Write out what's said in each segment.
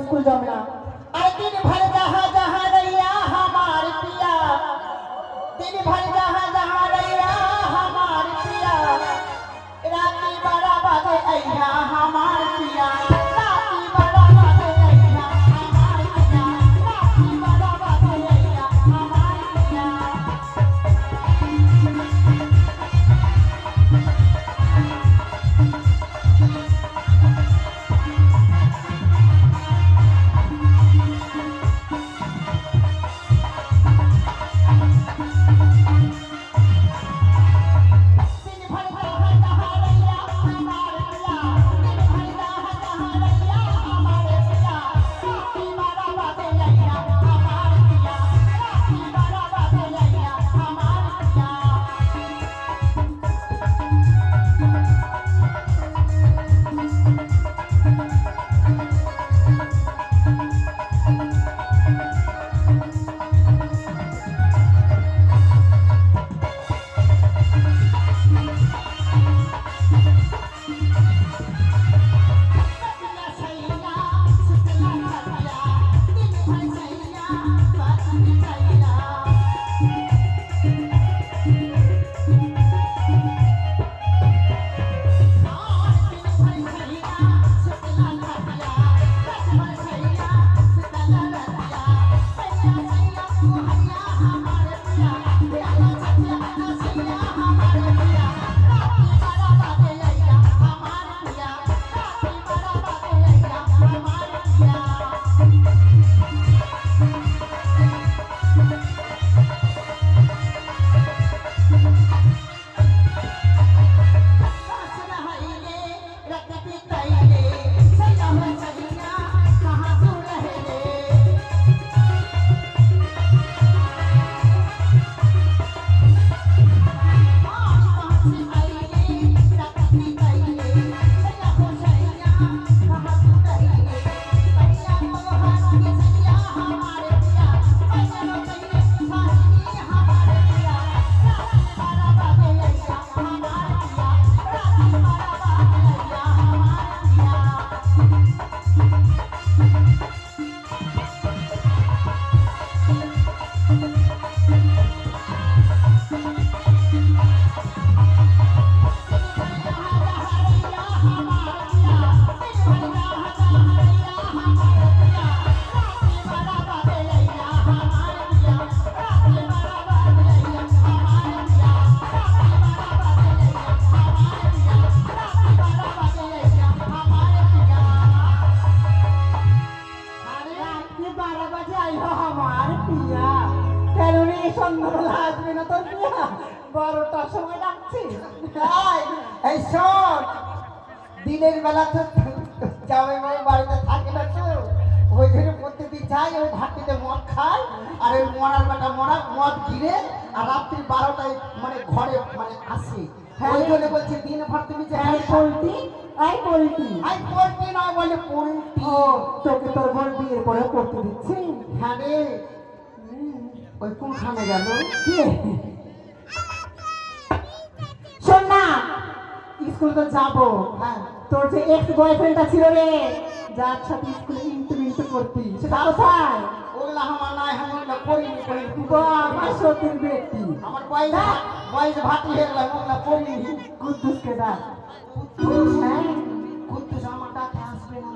ছাড়া Thank you. রে সন্ধ্যাবেলা আসবে না তোর পিয়া বারোটার সময় ডাকছি তাই? এই শোন দিনের বেলা তো মাই বাড়িতে থাকে না তো ওই জন্য প্রত্যেকদিন যাই ওই ভাটিতে মদ খায় আর ওই মরার বেটা মরা মদ গিরে আর রাত্রি বারোটায় মানে ঘরে মানে আসে। ওই জন্য বলছি দিন ভর তুমি যে পোল্ট্রি আই পোল্ট্রি। আই পোল্ট্রি নয় বলে পোল্ট্রি। তোকে তোর বোন বিয়ের পরে করতে দিচ্ছি। হ্যাঁ রে। ওই কোনখানে গেল? শোন না স্কুল তো যাব। হ্যাঁ তোর যে এক্স বয়ফ্রেন্ডটা ছিল রে যার সাথে স্কুলে ইন্টু ইন্টু করতি সেটা কোথায় ওগুলা আমার নাই আমার পড়িনি পড়িনি বাবা সতীর ব্যক্তি আমার বয়স বয়স ভাতি হয়ে গেল ওগুলা পড়িনি কুদ্দুসকে ডাক হ্যাঁ?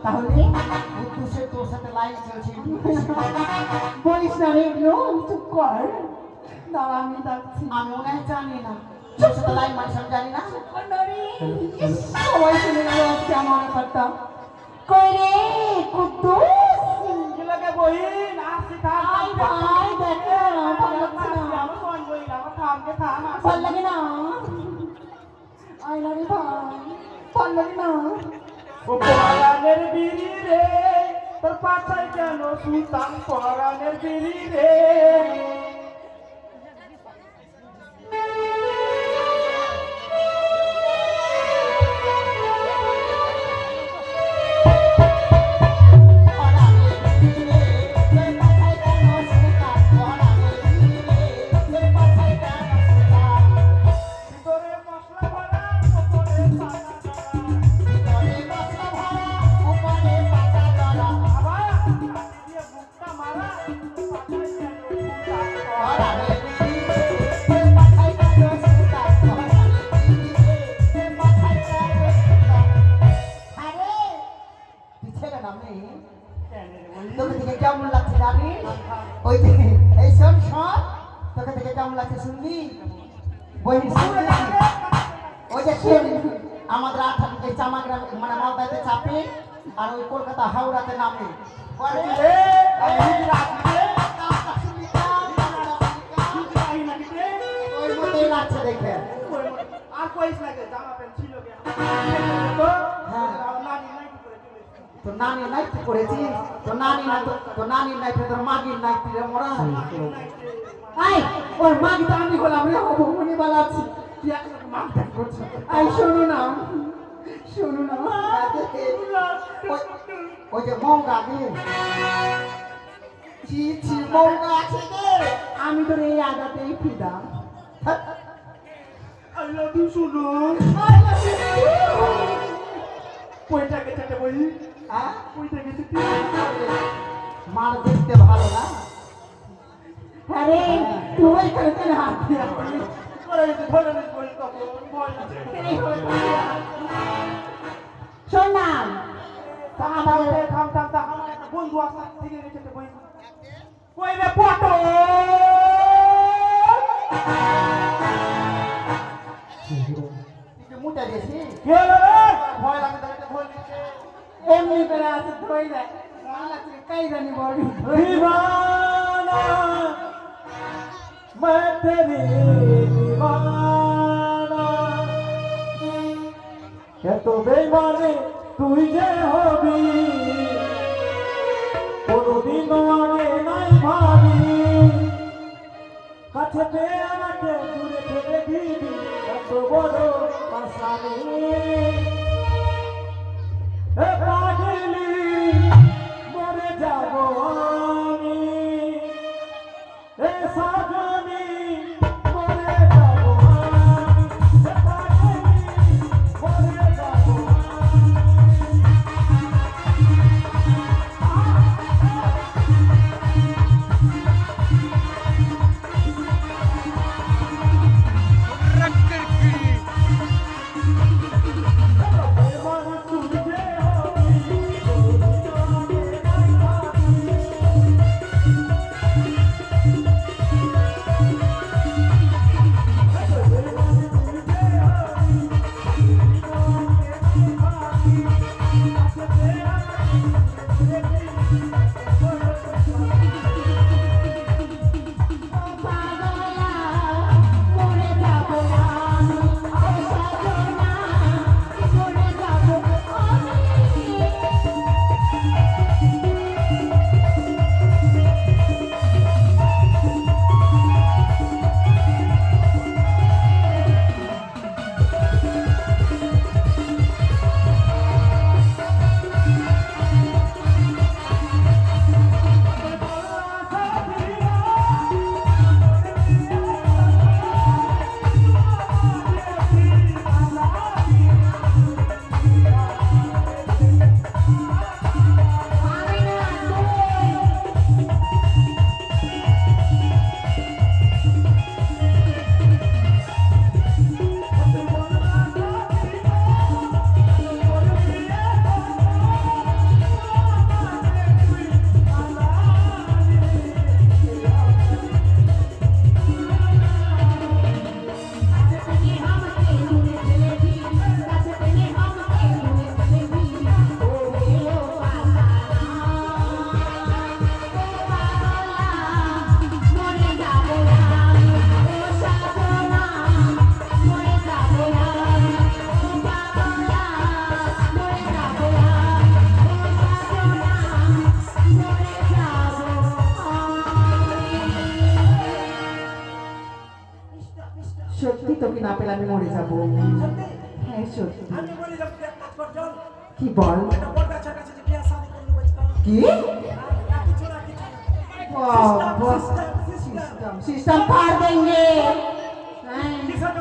তাহলে কুদ্দুসের তোর সাথে লাইন চলছে। বলিস না রে চুপ কর। দাঁড়া আমি ডাকছি। আমি মনে হয় জানি না। তোর সাথে লাইন মানে সব জানি না। সবাই শুনে গেল আজকে আমার ব্যাপারটা। কই রে কুদ্দুস পরাণের বিড়ি রে তোর পাছায় কেন সুতাম পরাণের বিড়ি রে? চামাগ্রাম মানে মালদাতে চাপে আর ওই কলকাতা হাওড়াতে নামে দেখে আর কইস না জামা প্যান্ট ছিল তো, হ্যাঁ। নানি। তো নানি নাইটি করেছিস তো নানি না তো তো নানির নাইটি তোর মাগির রে মোরা। আই ওর তো আমি হলাম রে হব মনে বালাচ্ছি তুই একটা মাথা করছিস। আই শোনো না। শোনো না ওই- যে মৌগা গে ছি ছি মৌগা আছে আমি তোর এই আদাতেই ফিদা গেছে বই। হ্যাঁ? বইটা গেছে মার দেখতে ভালো না? হ্যাঁ রে তুই হাত দিয়ে করে ধরে বই বই। শোন না তা আমাদের থাম থাম থাম আমার একটা বন্ধু আছে থেকে গেছে একটা বই কই রে পটো তুই মুটা দিয়েছি গেল রে ভয় লাগে তো একটা ভয় দিচ্ছে এমনি করে আছে ধরে দেয় মালা থেকে কাই জানি বড় दीवाना मैं तेरी दीवाना এত বেমানে তুই যে হবি? কোনদিন আগে নাই ভাবি। কাছে পেয়ে আমাকে দূরে থেকে দিবি, এত বড় আসামি। সত্যি তোকে না পেলে আমি মরে যাব। হ্যাঁ সত্যি। কি বল? কি? না কিছু না সিস্টেম পার দেंगे হ্যাঁ। কিসের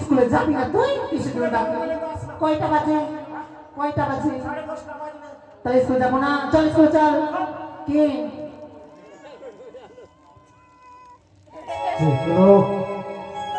স্কুলে যাবি না তুই? স্কুলে কয়টা বাজে? কয়টা বাজে? তাহলে স্কুলে যাব না। চল স্কুলে চল। কি? কি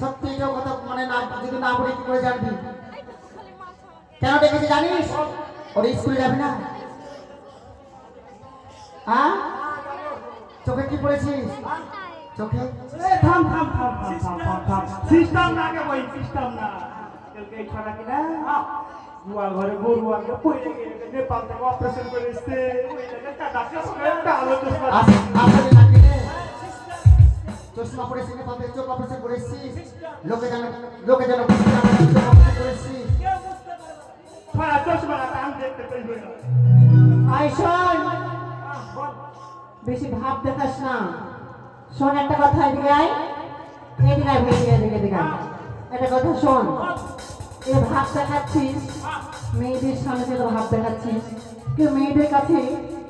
সত্যি এটাও কথা মানে না যদি না বলি কি করে জানবি? কেন ডেকেছে জানিস? ওর স্কুলে যাবি না? হ্যাঁ? চোখে কি পড়েছিস? চোখে? থাম, থাম, থাম, থাম, থাম, থাম। সিস্টেম না কে বই, সিস্টেম না। কালকে এই ছড়া কিনা, গোয়াল ঘরে গরু নেপাল থেকে অপারেশন করে এসছে। ওই জায়গায় কাটা শেষ একটা আলো চশমা আসলে নাকি রে চশমা পড়েছিস না পাবে চোখ অপারেশন করেছিস লোকে যেন লোকে যেন বুঝতে না পারে চোখ অপারেশন বল। বেশি ভাব দেখাস না। শোন একটা কথা এদিকে আয়। এদিকে আয় এদিকে এদিকে। একটা কথা শোন। এ ভাব দেখাচ্ছিস মেয়েদের সামনে থেকে ভাব দেখাচ্ছিস কিন্তু মেয়েদের কাছে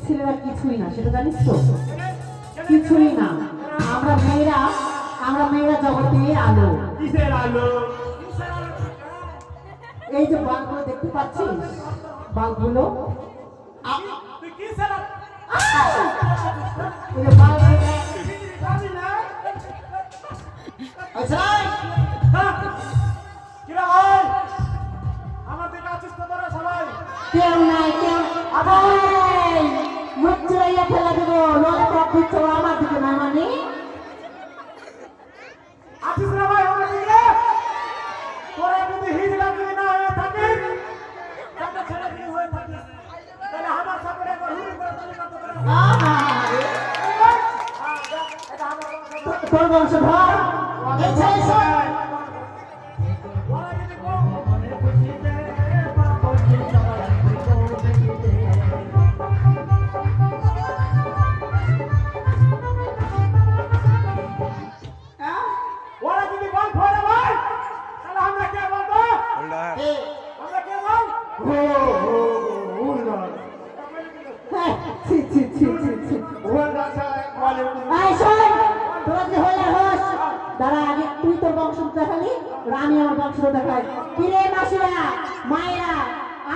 ছেলেরা কিছুই না সেটা জানিস তো? কিছুই না। আমরা মেয়েরা আমরা মেয়েরা জগতের আলো। কিসের আলো? এই যে বালগুলো দেখতে পাচ্ছিস? না। আচ্ছা হ্যাঁ? কেউ নাই কেউ আবার মুখ চুরাইয়া ফেলে দেবো। বংশধর। তোর দেখাই কিরে মাসিরা মায়েরা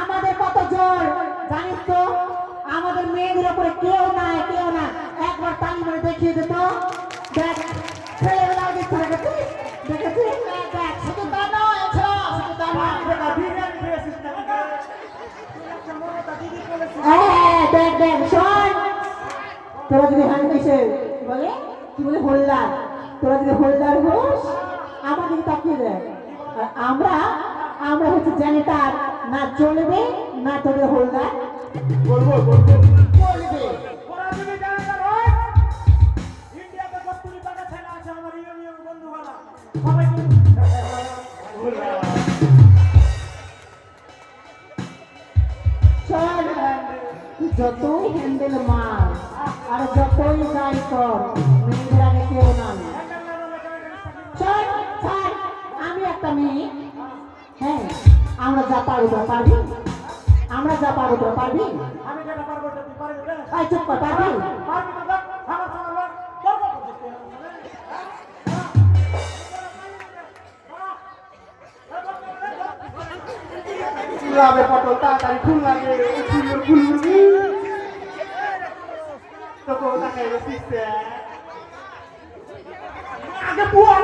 আমাদের কত জোর জানিস তো? আমাদের মেয়েদের উপরে কেউ নাই কেউ না একবার তালি মেরে দেখিয়ে দে তো। দেখ ছেলেবেলা দেখতে দেখেছিস? দেখেছিস? দেখ শুধু তা নয় শুধু তা নয়। দেখা হ্যাঁ, দেখ দেখ শোন। তোরা যদি হান বলে? কি বলে? হোল্ডার তোরা যদি হোস আমার দিকে তাকিয়ে দেখ। আর আমরা আমরা হচ্ছে জেনেটার না চলবে না তোদের হোল্ডার বলব বলব। চলবে ওরা যদি জানে তার ইন্ডিয়াতে কতগুলি টাকা ছেলে আছে আমার ইউনিয়ন বন্ধু বলা সবাই উল্লা চল তুই যতই হ্যান্ডেল মার আর যতই যাই কর যা পারব পারবি? আমরা যা পারব পারবি? আমি যেটা পারব তুই পারবি না আই চুপ কর পারবি? পারবি না দেখ আমার সঙ্গে লড়। লাভে পটল তাড়াতাড়ি ফুল লাগে ফুল ফুল আগে বুয়া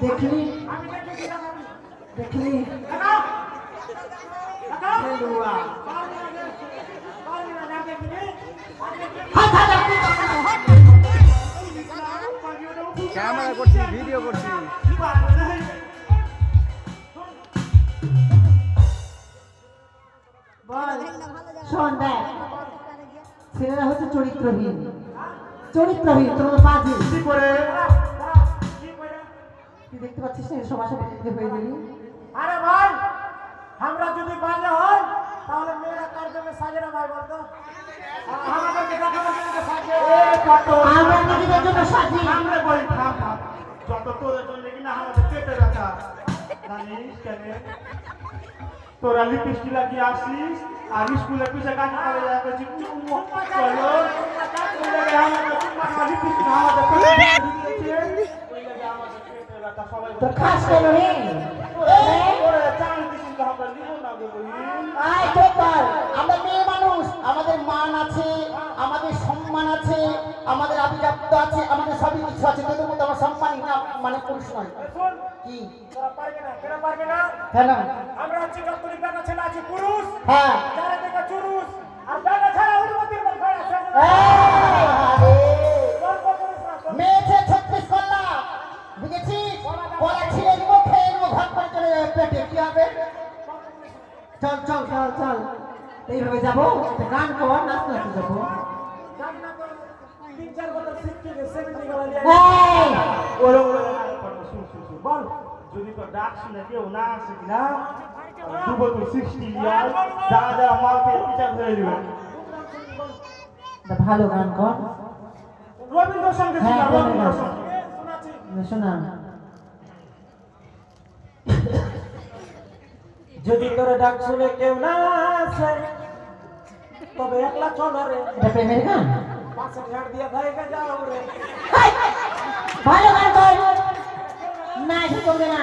দেখলি দেখলি। ক্যামেরা করছি ভিডিও করছি শোন দেখ ছেলেরা হচ্ছে চরিত্রহীন। চরিত্রহীন তোর মতো বাজে তুই দেখতে পাচ্ছিস না সবার সাথে দেখতে হয়ে গেলি। আরে ভাই আমরা যদি বাজে হয় তাহলে মেয়েরা কার জন্য সাজে না ভাই বলতো? আমরা নিজেদের জন্য সাজি? আমরা বলি থাম থাম। যত তোদের জন্য কিনা আমাদের পেটে জানিস কেন? তোরা লিপস্টিক লাগিয়ে আসিস আর স্কুলে পিছে গান করে চলো ওই লাগে আমাদের চুম্মা লিপস্টিক আমাদের পেটে ওই লাগে আমাদের পেটে ব্যথা সবাই তো খাস কেন রে ওরে চাল দিছিল আমরা নিব না গো আয় চুপ কর আমরা মেয়ে মানুষ আমাদের মান আছে আমাদের সম্মান আছে আমাদের আভিজাত্য আছে আমাদের সবই কিছু আছে তোদের মধ্যে আমার সম্মান না মানে পুরুষ নয় কি তোরা পারবে না কেন পারবে না কেন আমরা হচ্ছে ডক্টরি বেটা ছেলে আছে পুরুষ হ্যাঁ মেয়েছে ছত্রিশ কল্লা বুঝেছিস? কলা ছিঁড়ে দিব খেয়ে নেব ভাত করে চলে যাবে পেটে কি হবে? চল চল চল চল। এইভাবে যাব? গান কর নাচ নাচতে যাব। না যদি তোর ডাক শুনে কেউ না আসে কিনা দুবো তুই সিক্সটি ইয়ার যা যা মাল পেয়ে বিচার যাবে। একটা ভালো গান কর। রবীন্দ্রসঙ্গীত হ্যাঁ, যদি তোর ডাক শুনে কেউ না আসে তবে একলা চল রে। এটা প্রেমের গান? দিয়ে ভাইকে যাও রে। ভালো গান কর। না শুনবে না।